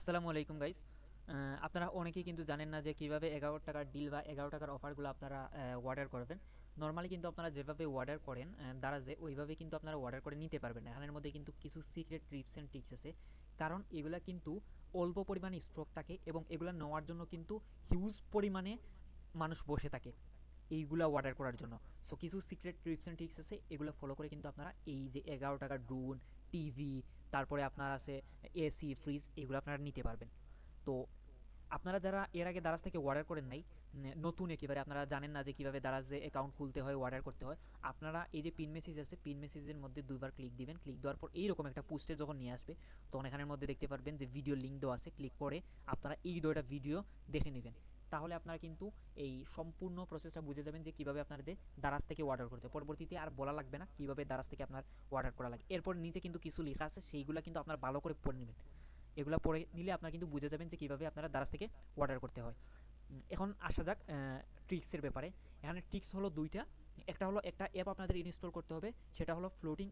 আসসালামু আলাইকুম গাইজ আপনারা অনেকেই কিন্তু জানেন না যে কীভাবে এগারো টাকার ডিল বা এগারো টাকার অফারগুলো আপনারা অর্ডার করবেন। নর্মালি কিন্তু আপনারা যেভাবে অর্ডার করেন দারাজে ওইভাবে কিন্তু আপনারা অর্ডার করে নিতে পারবেন এখানের মধ্যে কিন্তু কিছু সিক্রেট ট্রিপস অ্যান্ড টিপস আছে। কারণ এগুলা কিন্তু অল্প পরিমাণে স্ট্রোক থাকে এবং এগুলো নেওয়ার জন্য কিন্তু হিউজ পরিমাণে মানুষ বসে থাকে এইগুলা অর্ডার করার জন্য। সো কিছু সিক্রেট ট্রিপস অ্যান্ড ট্রিক্স আছে, এগুলো ফলো করে কিন্তু আপনারা এই যে এগারো টাকার ড্রোন টিভি, তারপরে আপনার আছে এসি, ফ্রিজ, এগুলো আপনারা নিতে পারবেন। তো আপনারা যারা এর আগে দারাজ থেকে অর্ডার করেন নাই নতুন একেবারে, আপনারা জানেন না যে কীভাবে দারাজে অ্যাকাউন্ট খুলতে হয় অর্ডার করতে হয়, আপনারা এই যে পিন মেসেজ আছে পিন মেসেজের মধ্যে দুইবার ক্লিক দিবেন। ক্লিক দেওয়ার পর এইরকম একটা পোস্টে যখন নিয়ে আসবে, তখন এখানের মধ্যে দেখতে পারবেন যে ভিডিও লিঙ্ক দেওয়া আছে। ক্লিক করে আপনারা এই দুইটা ভিডিও দেখে নেবেন। তাহলে আপনারা কিন্তু এই সম্পূর্ণ প্রসেসটা বুঝে যাবেন যে কীভাবে আপনাদের দারাজ থেকে অর্ডার করতে। পরবর্তীতে আর বলা লাগবে না কীভাবে দারাজ থেকে আপনার অর্ডার করা লাগে। এরপর নিচে কিন্তু কিছু লেখা আছে, সেইগুলো কিন্তু আপনার ভালো করে পড়ে নেবেন। এগুলো পড়ে নিলে আপনারা কিন্তু বুঝে যাবেন যে কীভাবে আপনারা দারাজ থেকে অর্ডার করতে হয়। এখন আসা যাক ট্রিক্সের ব্যাপারে। এখানে ট্রিক্স হলো দুইটা। একটা হলো একটা অ্যাপ আপনাদের ইনস্টল করতে হবে, সেটা হলো ফ্লোটিং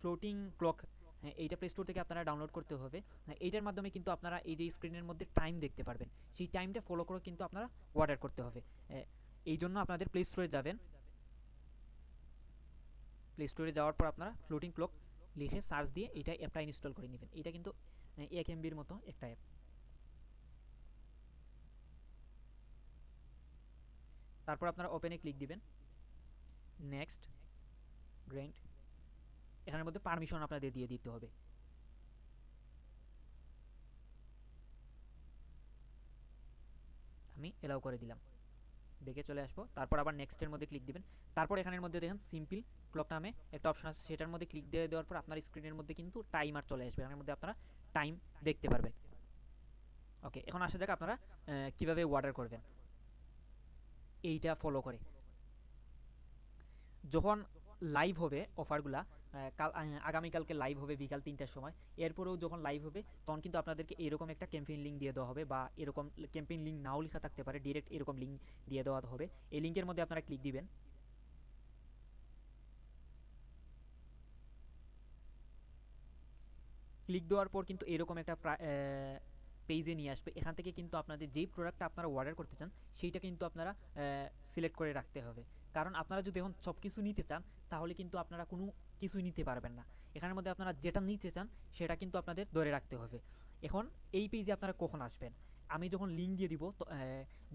ফ্লোটিং ক্লক হ্যাঁ এইটা প্লে স্টোর থেকে আপনারা ডাউনলোড করতে হবে। হ্যাঁ, এইটার মাধ্যমে কিন্তু আপনারা এই যে স্ক্রিনের মধ্যে টাইম দেখতে পারবেন। সেই টাইমটা ফলো করে কিন্তু আপনারা অর্ডার করতে হবে। এই জন্য আপনাদের প্লে স্টোরে যাবেন। প্লে স্টোরে যাওয়ার পর আপনারা ফ্লোটিং ক্লক লিখে সার্চ দিয়ে এটা অ্যাপটা ইনস্টল করে নেবেন। এটা কিন্তু এক এমবির মতো একটা অ্যাপ তারপর আপনারা ওপেনে ক্লিক দিবেন। নেক্সট গ্রেন্ট এখানের মধ্যে পারমিশন আপনাদের দিয়ে দিতে হবে। আমি এলাও করে দিলাম। বেগে চলে আসব। তারপর আবার নেক্সটের মধ্যে ক্লিক দিবেন। তারপর এখানের মধ্যে দেখেন সিম্পল ক্লক নামে একটা অপশন আছে। সেটার মধ্যে ক্লিক দিয়ে দেওয়ার পর আপনার স্ক্রিনের মধ্যে কিন্তু টাইমার চলে আসবে। এখানের মধ্যে আপনারা টাইম দেখতে পারবেন। ওকে এখন আসা যাক আপনারা কীভাবে অর্ডার করবেন। এইটা ফলো করে। যখন লাইভ হবে অফারগুলা কাল আগামীকালকে লাইভ হবে বিকাল তিনটার সময়। এরপরেও যখন লাইভ হবে, তখন কিন্তু আপনাদেরকে এরকম একটা ক্যাম্পেইন লিঙ্ক দিয়ে দেওয়া হবে বা এরকম ক্যাম্পেইন লিঙ্ক নাও লেখা থাকতে পারে ডিরেক্ট এরকম লিঙ্ক দিয়ে দেওয়া হবে। এই লিঙ্কের মধ্যে আপনারা ক্লিক দিবেন। ক্লিক দেওয়ার পর কিন্তু এরকম একটা পেজে নিয়ে আসবে। এখান থেকে কিন্তু আপনাদের যেই প্রোডাক্টটা আপনারা অর্ডার করতে চান, সেইটা কিন্তু আপনারা সিলেক্ট করে রাখতে হবে। কারণ আপনারা যদি এখন সব কিছু নিতে চান, তাহলে কিন্তু আপনারা কোনো কিছুই নিতে পারবেন না। এখানের মধ্যে আপনারা যেটা নিতে চান, সেটা কিন্তু আপনাদের ধরে রাখতে হবে। এখন এই পেজে আপনারা কখন আসবেন? আমি যখন লিঙ্ক দিয়ে দিব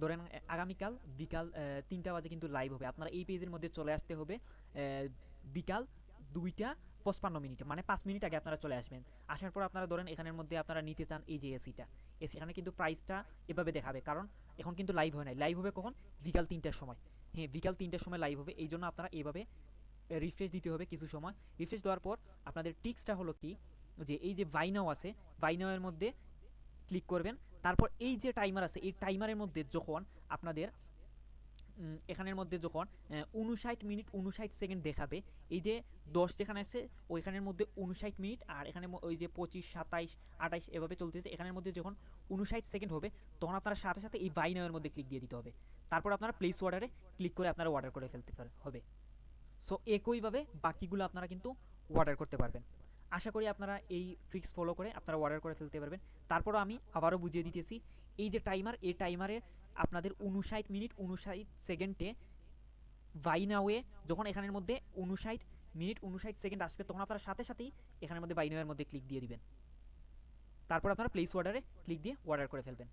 ধরেন আগামীকাল বিকাল তিনটা বাজে কিন্তু লাইভ হবে। আপনারা এই পেজের মধ্যে চলে আসতে হবে বিকাল দুইটা পঁচপান্ন মিনিট মানে পাঁচ মিনিট আগে আপনারা চলে আসবেন। আসার পর আপনারা ধরেন এখানের মধ্যে আপনারা নিতে চান এই যে এসিটা। এসি, এখানে কিন্তু প্রাইসটা এভাবে দেখাবে। কারণ এখন কিন্তু লাইভ হয় নাই। লাইভ হবে কখন? বিকাল তিনটার সময়। হ্যাঁ বিকাল তিনটার সময় লাইভ হবে। এই জন্য আপনারা এইভাবে রিফ্রেশ দিতে হবে কিছু সময়। রিফ্রেশ দেওয়ার পর আপনাদের টিক্সটা হলো কি? যে এই যে ভাইনাও আছে ভাইনাওয়ের মধ্যে ক্লিক করবেন। তারপর এই যে টাইমার আছে, এই টাইমারের মধ্যে যখন আপনাদের এখানের মধ্যে যখন উনষাট মিনিট উনষাট সেকেন্ড দেখাবে, এই যে দশ যেখানে আছে, ওইখানের মধ্যে উনষাট মিনিট, আর এখানে ওই যে পঁচিশ, সাতাইশ, আঠাইশ এভাবে চলতেছে, এখানের মধ্যে যখন উনষাট সেকেন্ড হবে, তখন আপনারা সাথে সাথে এই বাই নামের মধ্যে ক্লিক দিয়ে দিতে হবে। তারপর আপনারা প্লেস অর্ডারে ক্লিক করে আপনারা অর্ডার করে ফেলতে হবে। সো একইভাবে বাকিগুলো আপনারা কিন্তু অর্ডার করতে পারবেন। আশা করি আপনারা এই ট্রিক্স ফলো করে আপনারা অর্ডার করে ফেলতে পারবেন। তারপরও আমি আবারও বুঝিয়ে দিতেছি এই যে টাইমার এই টাইমারে আপনাদের উনষাট মিনিট উনষাট সেকেন্ডে বাইনাওয়ে যখন এখানের মধ্যে উনষাট মিনিট উনষাট সেকেন্ড আসবে, তখন আপনারা সাথে সাথেই এখানের মধ্যে বাইনাওয়ের মধ্যে ক্লিক দিয়ে দিবেন। তারপর আপনারা প্লেস অর্ডারে ক্লিক দিয়ে অর্ডার করে ফেলবেন।